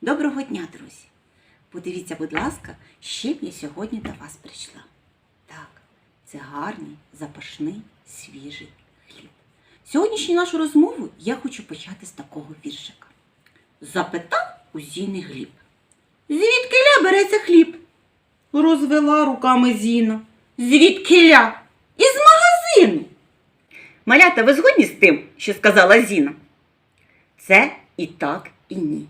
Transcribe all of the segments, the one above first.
Доброго дня, друзі! Подивіться, будь ласка, я сьогодні до вас прийшла. Так, це гарний, запашний, свіжий хліб. Сьогоднішню нашу розмову я хочу почати з такого віршика. Запитав у Зіни Гліб. Звідкиля береться хліб? Розвела руками Зіна. Звідкиля? Із магазину. Малята, ви згодні з тим, що сказала Зіна? Це і так, і ні.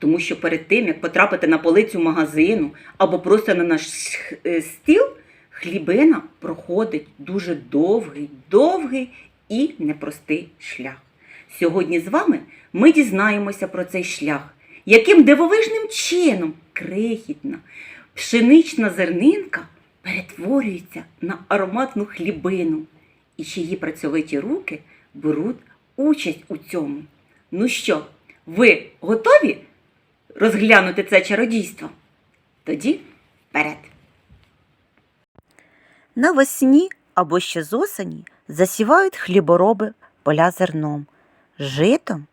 Тому що перед тим, як потрапити на полицю магазину або просто на наш е, стіл, хлібина проходить дуже довгий, довгий і непростий шлях. Сьогодні з вами ми дізнаємося про цей шлях, яким дивовижним чином крихітна пшенична зернинка перетворюється на ароматну хлібину, і чиї працьовиті руки беруть участь у цьому. Ну що, ви готові розглянути це чародійство? Тоді вперед. Навесні або ще з осені засівають хлібороби поля зерном, житом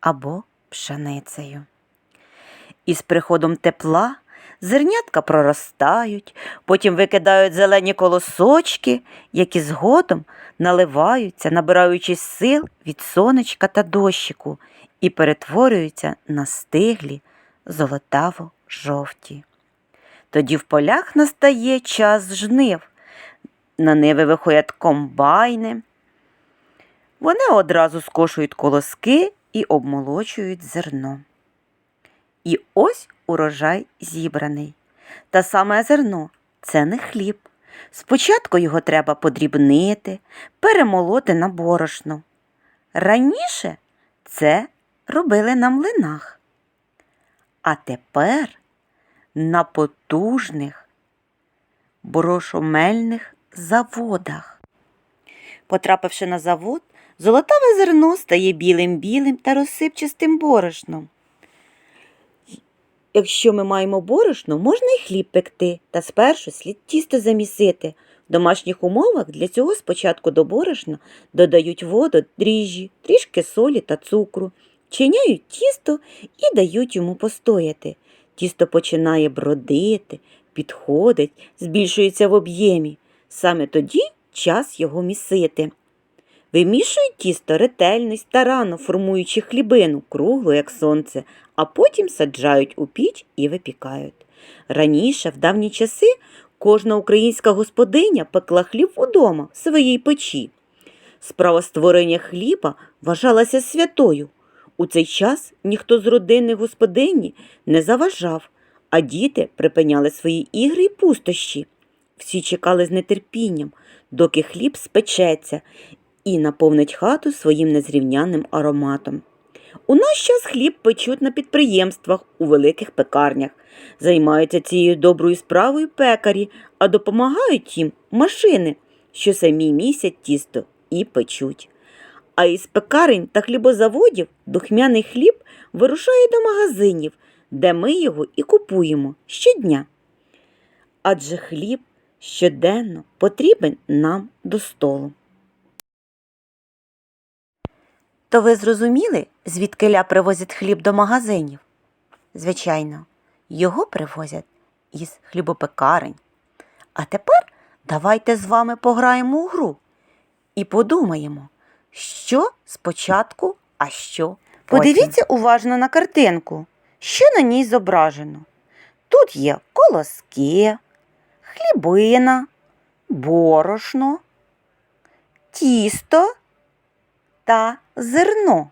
або пшеницею. Із приходом тепла зернятка проростають, потім викидають зелені колосочки, які згодом наливаються, набираючись сил від сонечка та дощику, і перетворюються на стиглі золотаво-жовті. Тоді в полях настає час жнив. На ниви виходять комбайни. Вони одразу скошують колоски і обмолочують зерно. І ось урожай зібраний. Та саме зерно це не хліб. Спочатку його треба подрібнити, перемолоти на борошно. Раніше це робили на млинах. А тепер на потужних борошомельних заводах. Потрапивши на завод, золотаве зерно стає білим-білим та розсипчастим борошном. Якщо ми маємо борошно, можна й хліб пекти, та спершу слід тісто замісити. В домашніх умовах для цього спочатку до борошна додають воду, дріжджі, трішки солі та цукру, чиняють тісто і дають йому постояти. Тісто починає бродити, підходить, збільшується в об'ємі. Саме тоді час його місити. Вимішують тісто ретельно й старанно, формуючи хлібину, круглу, як сонце, а потім саджають у піч і випікають. Раніше, в давні часи, кожна українська господиня пекла хліб удома в своїй печі. Справа створення хліба вважалася святою. У цей час ніхто з родини господині не заважав, а діти припиняли свої ігри й пустощі. Всі чекали з нетерпінням, доки хліб спечеться і наповнить хату своїм незрівнянним ароматом. У наш час хліб печуть на підприємствах у великих пекарнях. Займаються цією доброю справою пекарі, а допомагають їм машини, що самі місять тісто і печуть. А із пекарень та хлібозаводів духмяний хліб вирушає до магазинів, де ми його і купуємо щодня. Адже хліб щоденно потрібен нам до столу. То ви зрозуміли, звідкиля привозять хліб до магазинів? Звичайно, його привозять із хлібопекарень. А тепер давайте з вами пограємо у гру і подумаємо, що спочатку, а що потім. Подивіться уважно на картинку, що на ній зображено. Тут є колоски, хлібина, борошно, тісто та зерно.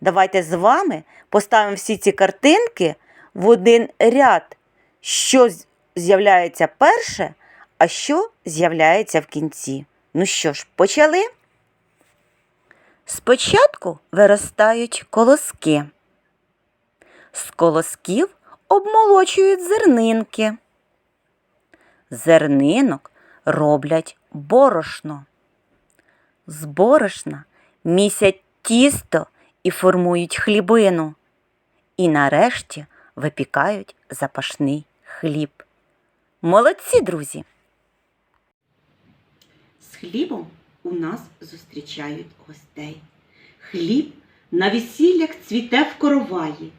Давайте з вами поставимо всі ці картинки в один ряд, що з'являється перше, а що з'являється в кінці. Ну що ж, почали? Спочатку виростають колоски. З колосків обмолочують зернинки. Зернинок роблять борошно. З борошна місять тісто і формують хлібину. І нарешті випікають запашний хліб. Молодці, друзі! З хлібом у нас зустрічають гостей. Хліб на весіллях цвіте в короваї.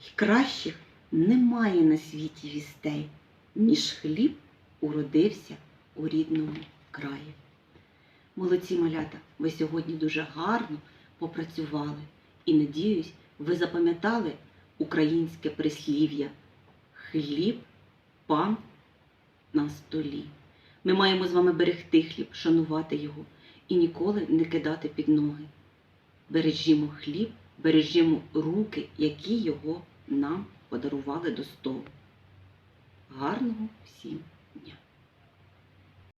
І кращих немає на світі вістей, ніж хліб уродився у рідному краї. Молодці малята, ви сьогодні дуже гарно попрацювали і надіюсь, ви запам'ятали українське прислів'я хліб пан на столі. Ми маємо з вами берегти хліб, шанувати його і ніколи не кидати під ноги. Бережімо хліб, бережімо руки, які його нам подарували до столу. Гарного всім!